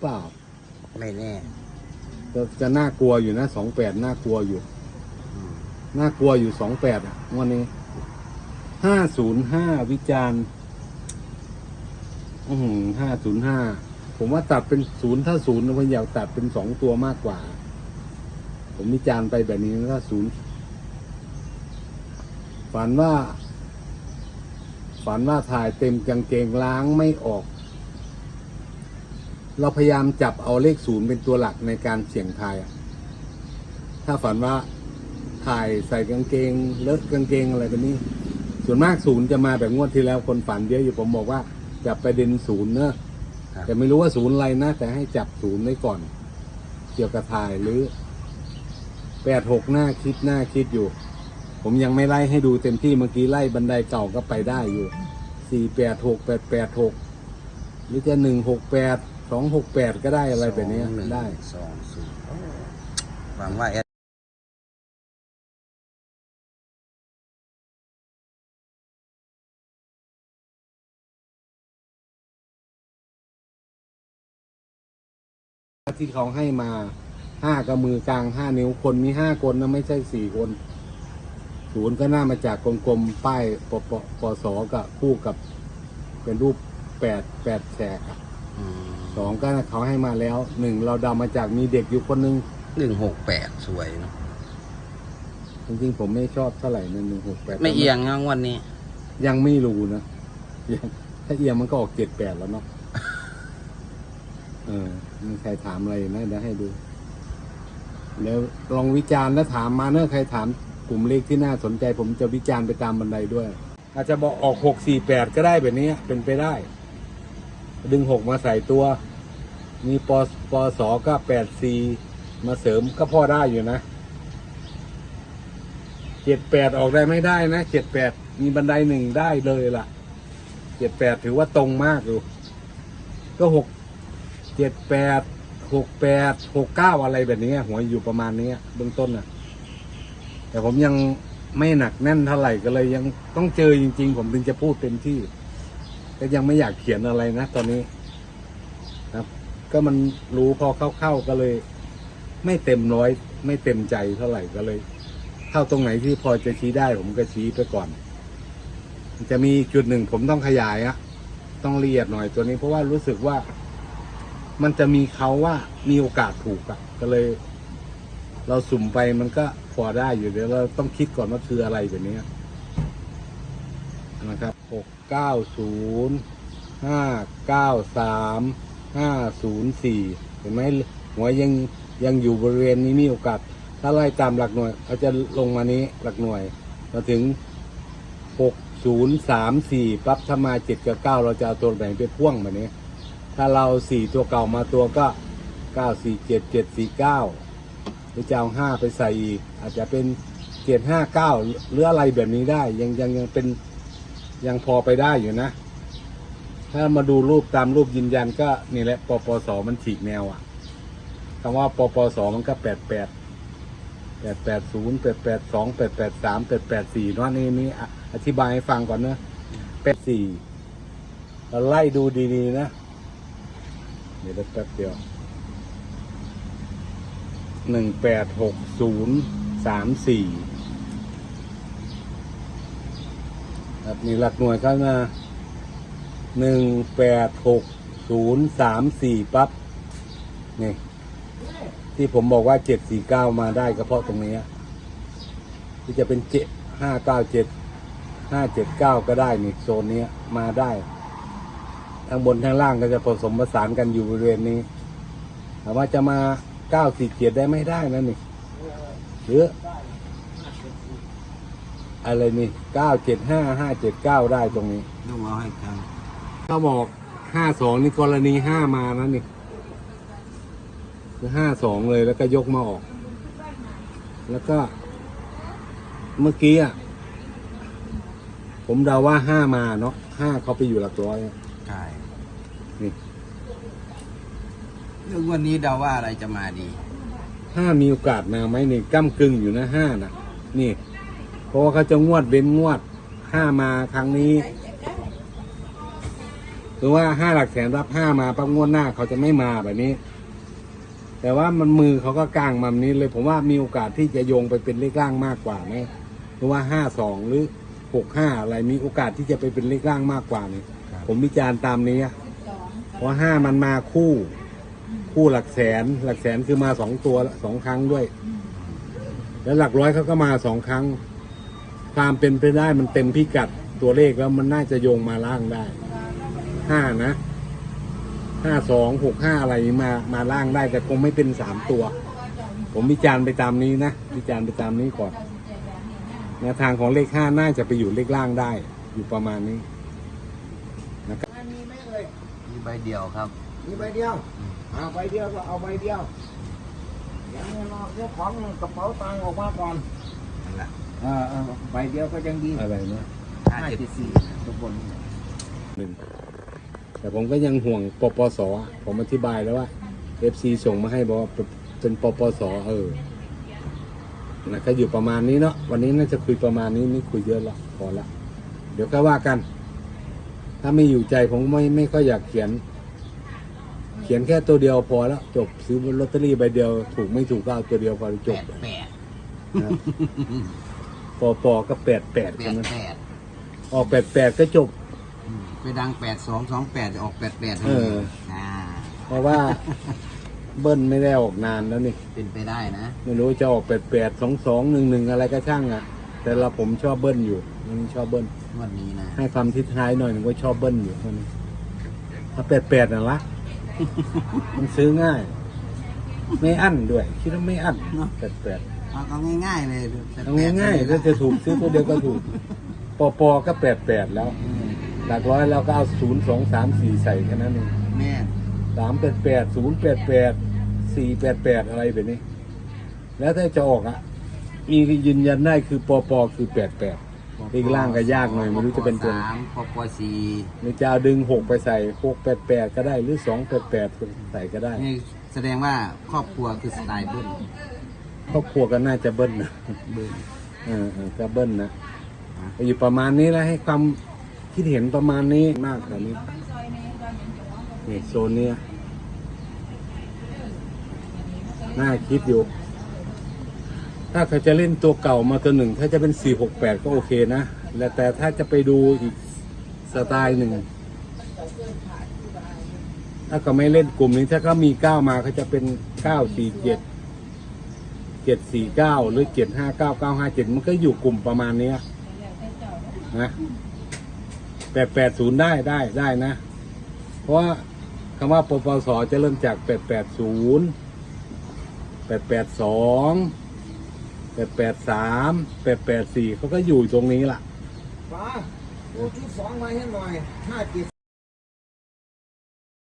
เปล่าไม่แน่จะจะน่ากลัวอยู่นะสองแปดน่ากลัวอยู่ อืมน่ากลัวอยู่สองแปดอะงวันนี้ห้าศูนย์ห้าวิจารณ์อืมห้าศูนย์ห้าผมว่าตัดเป็นศูนย์ถ้าศูนย์ผมอยากตัดเป็นสองตัวมากกว่า ผมวิจารณ์ไปแบบนี้ถ้าศูนย์ฝันว่า ฝันว่าถ่ายเต็มกางเกงล้างไม่ออก เราพยายามจับเอาเลขศูนย์เป็นตัวหลักในการเสี่ยงทายอะถ้าฝันว่าถ่ายใส่กางเกง เลอะกางเกงอะไรแบบนี้ ส่วนมากศูนย์จะมาแบบงวดที่แล้วคนฝันเยอะอยู่ผมบอกว่าจับประเด็นศูนย์เนอะครับแต่ไม่รู้ว่าศูนย์อะไรนะ แต่ให้จับศูนย์ไว้ก่อน เกี่ยวกับถ่ายหรือแปดหกหน้าคิดหน้าคิดอยู่ ผมยังไม่ไล่ให้ดูเต็มที่เมื่อกี้ไล่บันไดเก่าก็ไปได้อยู่สี่แปดหกแปดแปดหกหรือจะหนึ่งหกแปด สองหกแปดก็ได้อะไรแบบเนี้ยสองหนึ่งได้สองศูนย์โอ้หวังว่าแอดที่เขาให้มาห้ากับมือกลางห้านิ้วคนมีห้าคนนะไม่ใช่สี่คนศูนย์ก็น่ามาจากกลมๆป้ายปปปสกับคู่กับเป็นรูปแปดแปดแฉกอะอืม สองก็เขาให้มาแล้วหนึ่งเราเดามาจากมีเด็กอยู่คนหนึงหนึ่งหกแปดสวยเนอะจริงๆผมไม่ชอบเท่าไหร่นะหนึ่งหกแปดไม่เอียงนะวันนี้ ยังไม่รู้นะยังถ้าเอียงมันก็ออกเจ็ดแปดแล้วเนาะเออมีใครถามอะไรนะเดี๋ยวให้ดูแล้วลองวิจารณ์แล้วถามมาเนอะใครถามกลุ่มเลขที่น่าสนใจ ผมจะวิจารณ์ไปตามบันไดด้วย อาจจะบอกออกหกสี่แปดก็ได้แบบนี้เป็นไปได้ ดึงหกมาใส่ตัว มีปปสก็แปดสี่มาเสริมก็พอได้อยู่นะเจ็ดแปดออกได้ไม่ได้นะเจ็ดแปดมีบันไดหนึ่งได้เลยล่ะเจ็ดแปดถือว่าตรงมากอยู่ก็หกเจ็ดแปดหกแปดหกเก้าอะไรแบบนี้หัวอยู่ประมาณนี้เบื้องต้นนะแต่ผมยังไม่หนักแน่นเท่าไหร่ก็เลยยังต้องเจอจริง ๆ ผมถึงจะพูดเต็มที่ ก็ยังไม่อยากเขียนอะไรนะตอนนี้ครับ ก็มันรู้พอเข้าๆก็เลย ไม่เต็มร้อย ไม่เต็มใจเท่าไหร่ก็เลยเข้าตรงไหนที่พอจะชี้ได้ ผมก็ชี้ไปก่อนมันจะมีจุดหนึ่งผมต้องขยายอะต้องละเอียดหน่อยตัวนี้เพราะว่ารู้สึกว่า มันจะมีเขาว่ามีโอกาสถูกอะก็เลย เราสุ่มไปมันก็พอได้อยู่เดี๋ยวเราต้องคิดก่อนว่าคืออะไรแบบนี้นะครับ หกเก้าศูนย์ห้าเก้าสามห้าศูนย์สี่เห็นไหมหัวยังยังอยู่บริเวณนี้มีโอกาส ถ้าไล่ตามหลักหน่วยเขาจะลงมานี้หลักหน่วยมาถึงหกศูนย์สามสี่ปั๊บถ้ามาเจ็ดกับเก้าเราจะเอาตัวไหนไปพ่วงแบบนี้ ถ้าเราสี่ตัวเก่ามาตัวก็เก้าสี่เจ็ดเจ็ดสี่เก้าหรือจะเอาห้าไปใส่อีกอาจจะเป็นเจ็ดห้าเก้าหรืออะไรแบบนี้ได้ ยังยังยังเป็น ยังพอไปได้อยู่นะ ถ้ามาดูรูปตามรูปยืนยันก็นี่แหละปปสมันฉีกแนวอะ่ะคำว่าปปสมันก็แปดแปดแปดแปดศูนย์แปดแปดสองแปดแปดสามแปดแปดสี่เนาะนี่นี่อธิบายให้ฟังก่อนนะแปดสี่เราไล่ดูดีๆนะ เดี๋ยวแป๊บเดียวหนึ่งแปดหกศูนย์สามสี่ ครับมีหลักหน่วยเข้ามาหนึ่งแปดหกศูนย์สามสี่ปั๊บนี่ที่ผมบอกว่าเจ็ดสี่เก้ามาได้ก็เพราะตรงนี้ที่จะเป็นเจ็ดห้าเก้าเจ็ดห้าเจ็ดเก้าก็ได้นี่โซนนี้มาได้ทั้งบนทั้งล่างก็จะผสมผสานกันอยู่บริเวณนี้ถามว่าจะมาเก้าสี่เจ็ดได้ไม่ได้นะนี่หรือ อะไรนี่เก้าเจ็ดห้าห้าเจ็ดเก้าได้ตรงนี้ต้องเอาให้ทางเขาบอกห้าสองนี่กรณีห้ามานะนี่คือห้าสองเลยแล้วก็ยกมาออก แล้วก็ เมื่อกี้อะผมเดาว่าห้ามาเนาะห้าเขาไปอยู่หลักร้อยอะใช่นี่เรื่องวันนี้เดาว่าอะไรจะมาดี ห้ามีโอกาสมาไหมนี่ก้ากึ่งอยู่นะห้านะนี่ เพราะว่าเขาจะงวดเว้นงวดห้ามาครั้งนี้คือว่าห้าหลักแสนรับห้ามาปั๊บงวดหน้าเขาจะไม่มาแบบนี้ แต่ว่ามันมือเขาก็กลางมาแบบนี้เลยผมว่ามีโอกาสที่จะโยงไปเป็นเลขล่างมากกว่าไหมหรือว่าห้าสองหรือหกห้าอะไรมีโอกาสที่จะไปเป็นเลขล่างมากกว่านี่ผมวิจารณ์ตามนี้อะเพราะห้ามันมาคู่ คู่หลักแสน หลักแสนคือมาสองตัวสองครั้งด้วย แล้วหลักร้อยเขาก็มาสองครั้ง ความเป็นไปได้มันเต็มพิกัดตัวเลขแล้วมันน่าจะโยงมาล่างได้ห้านะห้าสองหกห้าอะไรมามาล่างได้ แต่คงไม่เป็นสามตัว ผมวิจารณ์ไปตามนี้นะวิจารณ์ไปตามนี้ก่อนแนวทางของเลขห้าน่าจะไปอยู่เลขล่างได้ อยู่ประมาณนี้มีไหมเอ่ยมีใบเดียวครับ มีใบเดียวเอาใบเดียวก็เอาใบเดียวยังไม่รอเจ้าของกระเป๋าตังค์ออกมาก่อนนั่นแหละ เออเออใบเดียวก็ยังดีอะไรนะห้าเจ็ดสี่ทุกคนหนึ่งแต่ผมก็ยังห่วงปปสอะผมอธิบายแล้วว่า FC ส่งมาให้บอกว่าเป็นปปสเออนะก็อยู่ประมาณนี้เนาะวันนี้น่าจะคุยประมาณนี้ไม่คุยเยอะละพอละเดี๋ยวก็ว่ากัน ถ้าไม่อยู่ใจผมไม่ไม่ค่อยอยากเขียน เขียนแค่ตัวเดียวพอแล้วจบซื้อลอตเตอรี่ใบเดียว ถูกไม่ถูกก็เอาตัวเดียวพอจแปบดแปด นะครับปปก็แปดแปดแปใช่ดไหมแปดออกแปดแปดก็จบอืมไปดังแปดสองสองแปดจะออกแปดแปดเออ อ่า เพราะว่า เบิ้ลไม่ได้ออกนานแล้วนี่ เป็นไปได้นะ ไม่รู้จะออกแปดแปดสองสองหนึ่งหนึ่งอะไรก็ช่างอะ แต่เราผมชอบเบิ้ลอยู่มันชอบเบิ้ลวันนี้นะ ให้ความทิศท้ายหน่อยหนึ่งก็ชอบเบิ้ลอยู่เท่านี้ถ้าแปดแปดน่ะละ มันซื้อง่าย ไม่อั้นด้วย คิดว่าไม่อั้นแปดแปด เอาเอาง่ายๆเลยเอาง่ายๆถ้าจะถูกซื้อตัวเดียวก็ถูกปอปอก็แปดแปดแล้วเออหลักร้อยเราก็เอาศูนย์สองสามสี่ใส่แค่นั้นเองแม่สามแปดแปดศูนย์แปดแปดสี่แปดแปดอะไรแบบนี้ แล้วถ้าจะออกอะ มียืนยันได้คือปอปอคือแปดแปด อีกล่างก็ยากหน่อยไม่รู้จะเป็นตัวไหนสามปปสี่หรือจะเอาดึงหกไปใส่หกแปดแปดก็ได้หรือสองแปดแปดใส่ก็ได้ นี่แสดงว่าครอบครัวคือสไตล์เบิ้ล ครอบครัวก็น่าจะเบิ้ลนะเบิ้ลเออเออก็เบิ้ลนะก็อยู่ประมาณนี้แล้วให้ความคิดเห็นประมาณนี้มากกว่านี้นี่โซนเนี้ยน่าคิดอยู่ ถ้าเขาจะเล่นตัวเก่ามาตัวหนึ่ง ถ้าจะเป็นสี่หกแปดก็โอเคนะแล้วแต่ถ้าจะไปดูอีกสไตล์หนึ่งถ้าเขาไม่เล่นกลุ่มนี้ถ้าเขามีเก้ามาเขาจะเป็นเก้าสี่เจ็ด เจ็ดสี่เก้าหรือเจ็ดห้าเก้าเก้าห้าเจ็ดมันก็อยู่กลุ่มประมาณเนี้ยนะแปดแปดศูนย์ได้ได้ได้นะ เพราะว่าคำว่าปปสจะเริ่มจากแปดแปดศูนย์แปดแปดสองแปดแปดสามแปดแปดสี่เขาก็อยู่ตรงนี้ล่ะ ฟ้าดูชุดสองมาให้หน่อยห้าเจ็ด